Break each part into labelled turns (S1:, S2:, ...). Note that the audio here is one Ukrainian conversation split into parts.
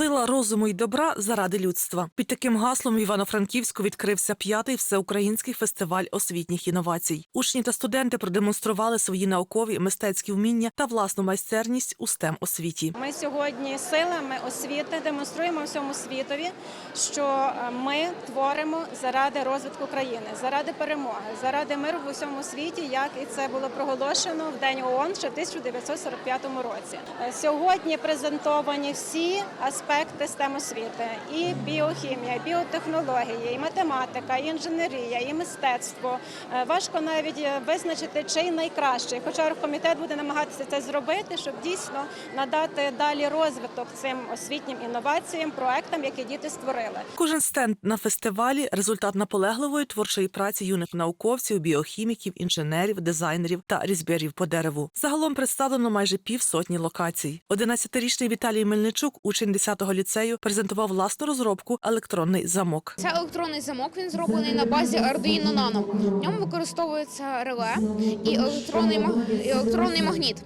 S1: Сила розуму і добра заради людства. Під таким гаслом в Івано-Франківську відкрився п'ятий всеукраїнський фестиваль освітніх інновацій. Учні та студенти продемонстрували свої наукові мистецькі вміння та власну майстерність у stem освіті.
S2: Ми сьогодні силами освіти демонструємо всьому світові, що е, ми творимо заради розвитку країни, заради перемоги, заради миру в усьому світі, як і це було проголошено в день ООН ще в 1945 році. Е, Сьогодні презентовані всі аспекти STEM освіти: і біохімія, і біотехнології, і математика, і інженерія, і мистецтво. Е, Важко навіть е, визначити, чий найкращий. Хоча комітет буде намагатися це зробити, щоб дійсно надати далі розвиток цим освітнім інноваціям, проектам, які діти створили.
S1: Кожен стенд на фестивалі результат наполегливої творчої праці юних науковців, біохіміків, інженерів, дизайнерів та різьбярів по дереву. Загалом представлено майже півсотні локацій. 11-річний Віталій Мельничук, учень 10-го ліцею, презентував власну розробку електронний замок.
S3: Це електронний замок. Він зроблений на базі Arduino Nano. В ньому використовується реле і електронний і електронний магніт.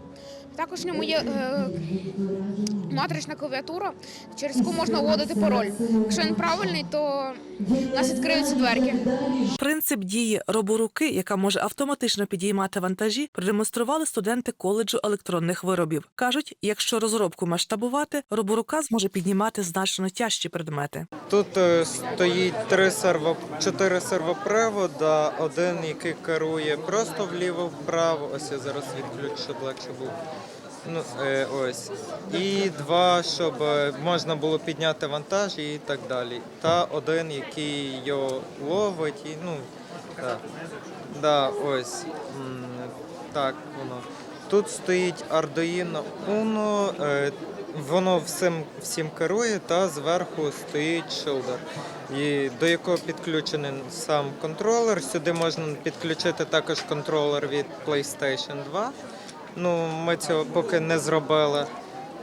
S3: Також в ньому є е, матрична клавіатура, через яку можна вводити пароль. Якщо він правильний, то у нас відкриються дверки.
S1: Принцип дії роборуки, яка може автоматично підіймати вантажі, продемонстрували студенти коледжу електронних виробів. кажуть, якщо розробку масштабувати, роборука зможе піднімати значно тяжчі предмети.
S4: Тут е, стоїть три серво, чотири сервопривода, один, який керує просто вліво-вправо. Ось я зараз відключу, щоб легше було. Ну, е, ось. І два, щоб е, можна було підняти вантаж і так далі. Та один, який його ловить, і ну так. Да, ось. М, Так, воно. Тут стоїть Arduino Uno, е, воно всім, всім керує, та зверху стоїть шилдер, до якого підключений сам контролер. Сюди можна підключити також контролер від PlayStation 2. Ну, ми цього поки не зробили.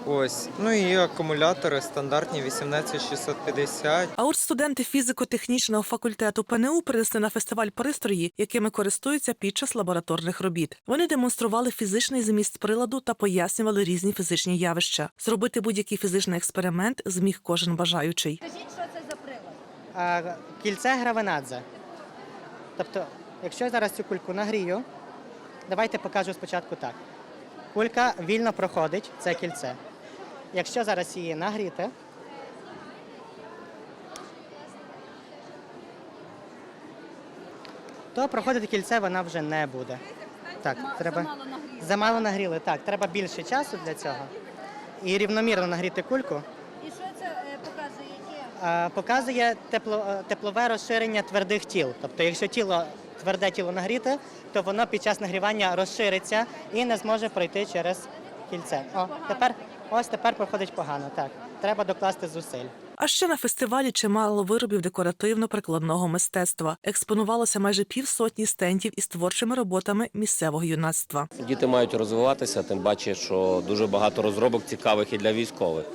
S4: Ось. Ну і акумулятори стандартні 18650.
S1: А от студенти фізико-технічного факультету ПНУ принесли на фестиваль пристрої, якими користуються під час лабораторних робіт. Вони демонстрували фізичний зміст приладу та пояснювали різні фізичні явища. Зробити будь-який фізичний експеримент зміг кожен бажаючий.
S2: Скажіть, що це за прилад?
S5: А, кільце гравенадзе. Тобто, якщо я зараз цю кульку нагрію, давайте покажу спочатку так. Кулька вільно проходить це кільце. Якщо зараз її нагріти, то проходити кільце вона вже не буде. Так, треба замало нагріли. Так, треба більше часу для цього. І рівномірно нагріти кульку.
S2: І що це е, показує?
S5: Показує е, теплове розширення твердих тіл. Тобто, якщо тіло тверде тіло нагріте, то воно під час нагрівання розшириться і не зможе пройти через кільце. О, тепер ось тепер проходить погано. Так, треба докласти зусиль.
S1: А ще на фестивалі чимало виробів декоративно-прикладного мистецтва. Експонувалося майже півсотні стендів із творчими роботами місцевого юнацтва.
S6: Діти мають розвиватися, тим паче, що дуже багато розробок цікавих і для військових.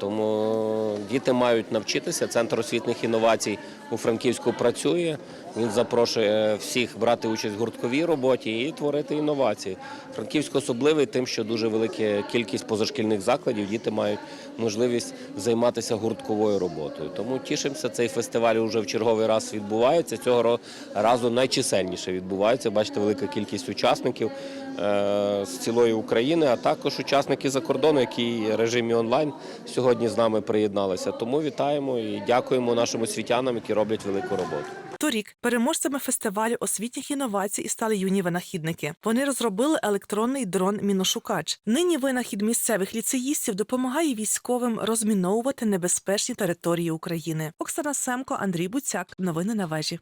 S6: Тому діти мають навчитися. Центр освітніх інновацій у Франківську працює. Він запрошує всіх брати участь в гуртковій роботі і творити інновації. Франківськ особливий тим, що дуже велика кількість позашкільних закладів. Діти мають можливість займатися гуртковою роботою. Тому тішимося, цей фестиваль вже в черговий раз відбувається. Цього разу найчисельніше відбувається. Бачите, велика кількість учасників е, з цілої України, а також учасники за кордону, які в режимі онлайн сьогодні з нами приєдналися. Тому вітаємо і дякуємо нашим освітянам, які роблять велику роботу.
S1: Торік переможцями фестивалю освітніх інновацій стали юні винахідники. Вони розробили електронний дрон Міношукач. Нині винахід місцевих ліцеїстів допомагає військовим розміновувати небезпечні території України. Оксана Семко, Андрій Буцяк. Новини на вежі.